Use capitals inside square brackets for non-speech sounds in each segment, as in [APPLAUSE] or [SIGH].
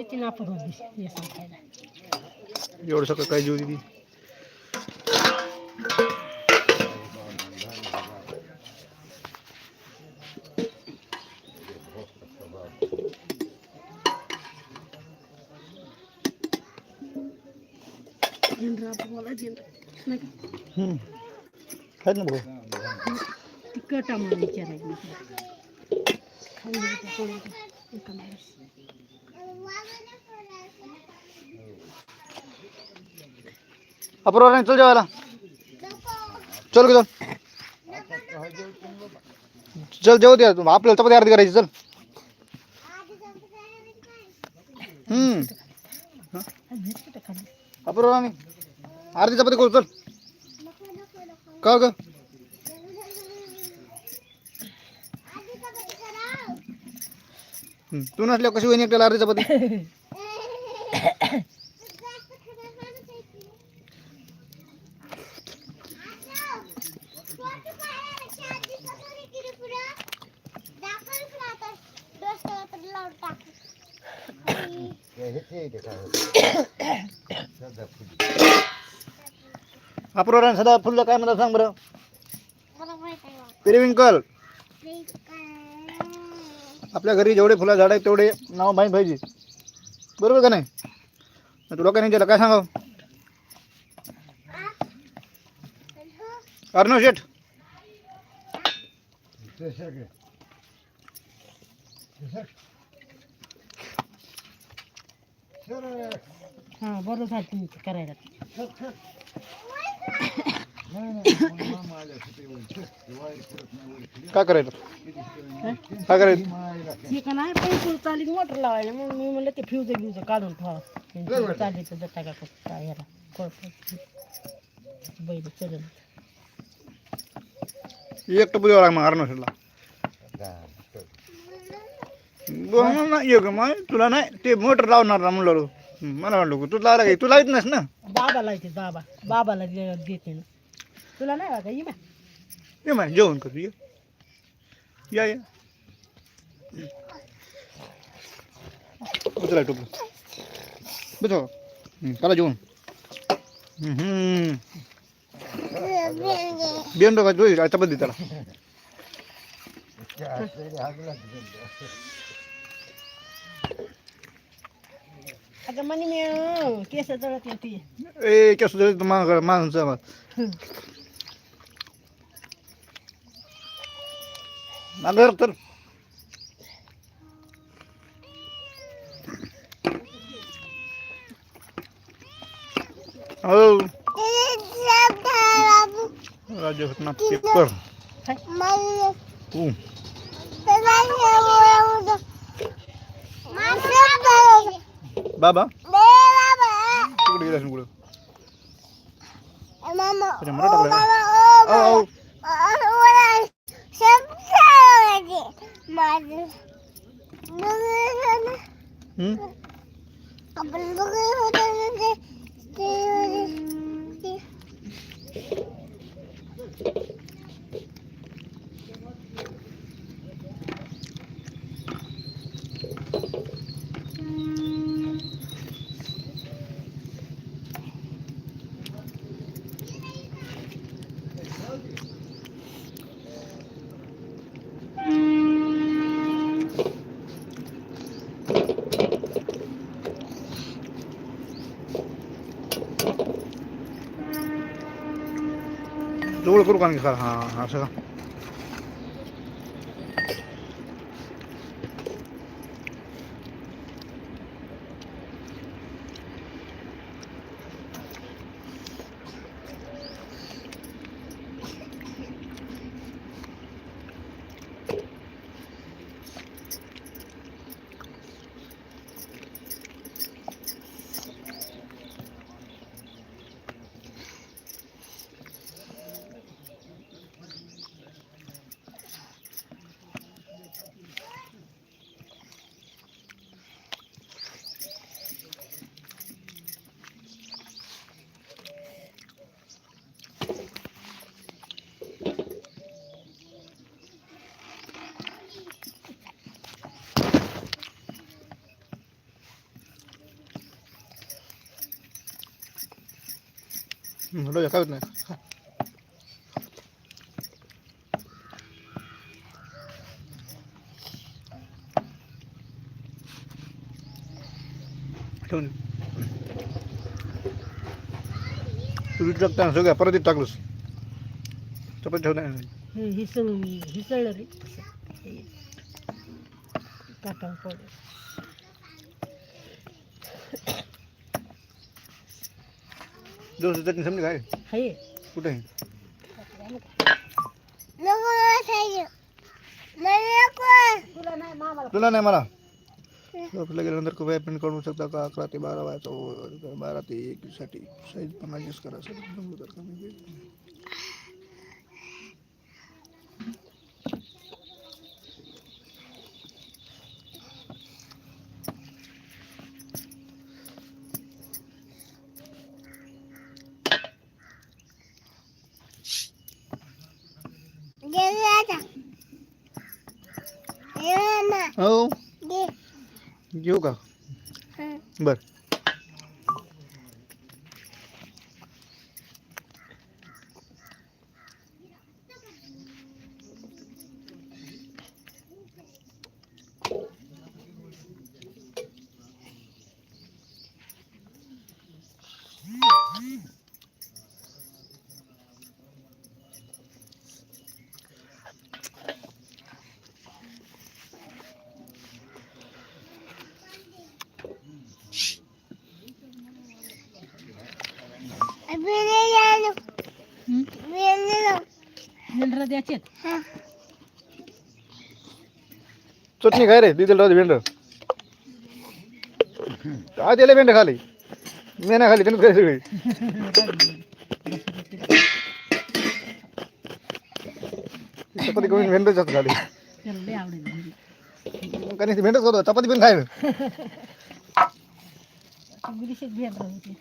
येते नापत होती येसन खायला एवढं सगळं काय जीव दिली मला नाही का? हम्म. आहेत ना भाऊ तिखट आम्हाला विचारायचं खाऊन घ्यायचं थोडं एका माणूस. अपूर्वा चल जेवायला. चल की चल. चल जेवू दे तू. आपल्याला चपाती आरती करायची चल. हम्म. आज भेटतं का अपूर्वा मी आरती चपाती करू चल. का ग? हम्म, तू नसल्यावर कशी होईन एकट्याला अर्धी चपाती? [LAUGHS] अपूर्वा सदा फुल काय म्हणतात सांग बरं? पेरिविंकल. आपल्या घरी जेवढे फुलं झाड आहेत तेवढे नाव माहीत पाहिजे. बरोबर का नाही? तुला काय नाही त्याला काय सांगाव? अर्णव शेठ. हा बरं तुम्ही ते करायला काय करायचं काय करायचं हे का नाही पैसे चालीत मोटर लावायला मग मी म्हणलं ते फ्यूज बिवज काढून ठेवा। चालीचं जटा का बैल एक टपू द्यावं लागेल मग अर्णव शेठला बरं, नाही एक मग तुला नाही ते मोटर लावणार ना म्हणलं मला वाटलं तू लावला काय तू लावित नाहीस ना बाबाला येते बाबा बाबाला दे- देते ना तुला नाही बघा ये बा ये माय जेवण कर तू ये या या उचला टोपलं बस चला जेवण बियन का तू आता बदली त्याला Agamani meu, que essa dor tem. Eh, que essa dor do manga, sama mager Magar halo Raja kena. Malu. Uh. Yang udah Baba. Baba. Tunggu dulu dulu. Eh mama. Oh, mama. Oh, mama. Oh. Oh. Hmm? का आणखी खा हा हा असं का हं, राहू द्या, काय होत नाही खा. ठेवून दे. तू टाकता सगळ्या परत टाकलंस चपाती हे हिसळ हिसळलं रे काटा दोन चटणी समजी काय हाय कुठे आहे तुला नाही मामाला तुला नाही मला आपल्या गेल्यानंतर कृपया प्रिंट करून शकता का अकरा ते बारा वाजता बारा ते साईज पण ॲडजस्ट करा सर घेऊ का? बर. भेंडरं द्यायचे चटणी काय रे दिदीला राहते भेंड काय दिले भेंड खाली. मी नाही खाली त्यांनी सगळी. चपाती कमी भेंडच जास्त खाली. त्याला लय आवडेल ती भेंडच खातो चपाती पण खाय. भेंडरं होती.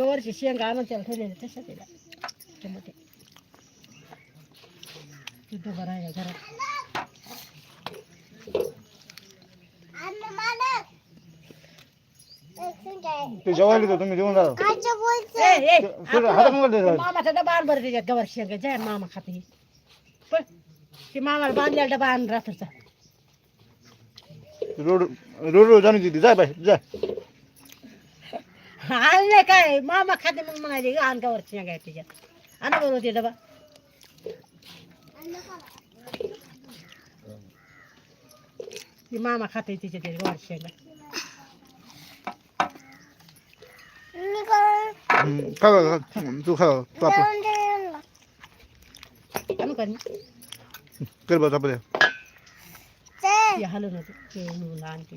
गवरची शेंगा आणून त्याला ठेवलेलं तसं तिला टमाटे. तिथं बरं आहे घरात. ते जेवायला देतो तुम्ही जेवण जा ए, ए, थोडं हातात मोबाईल दे जरा. मामाचा डबा आण बरं त्याच्यात गवर शेंगा. जाय मामा खाते पण ते मामाला बांधलेला डबा आण रात्रीचा. रोड रोड रोड जाणून तिथे जाय बाय जाय आण नाही काय? मामा खाते मग म्हणाले गवर शेंगा आहे त्याच्यात आण बरोबर ते डबा. ते मामा खाते त्याच्यात ते गवर शेंगा. हम्म, खा खा, खा तू खा आणू का कर बा चपात्या ते हलून होते ते मुलं आणते.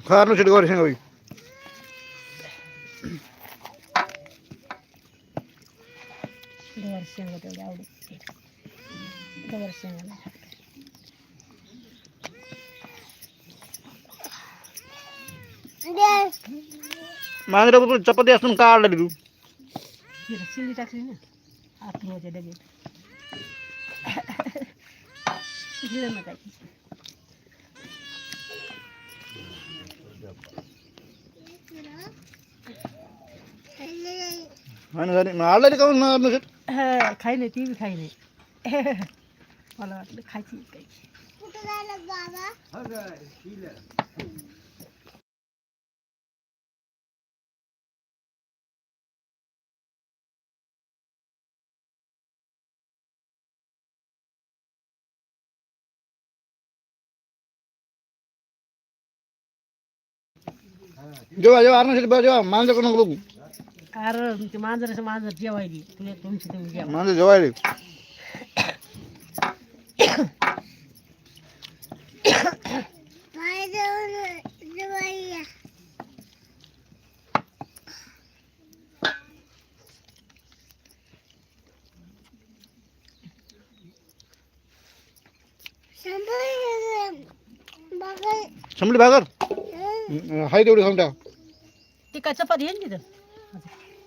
খাওয়ানো শুরু করেছেন ওই মাংরা তো চপাতি আসুন কার লাগলু চিলি টাকলি না আর তুমি দেখি না হয় না জানি অলরেডি কেমন না আপনি হ্যাঁ খাই নাই তুমি খাই নাই। ভালো লাগলে খাইছি যাওয়া যাওয়া আর না সেটা যাওয়া মাল যখন লোক अरे ते मांजराचं मांजर जेवायली. तुला तुमची तुम्ही जेवा. मांजर जेवायले? संपली भाकर? हाय तेवढी टाक ती काय चपाती येईल तिथं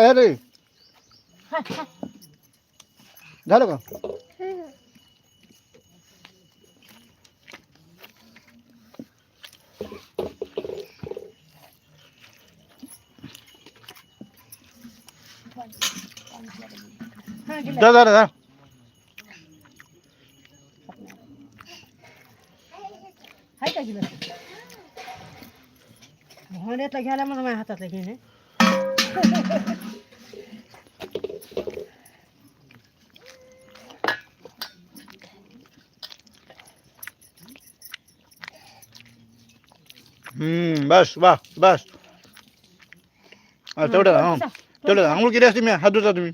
काय रे झालं का हा, गेलं. जा झालं जा हाय का गेलं भांड्यातला घ्यायला मला माझ्या हातातला घेणे हम्म बस वा बस हा, तेवढं हां तेवढं आंघोळ केली असते मी हात धुता तुम्ही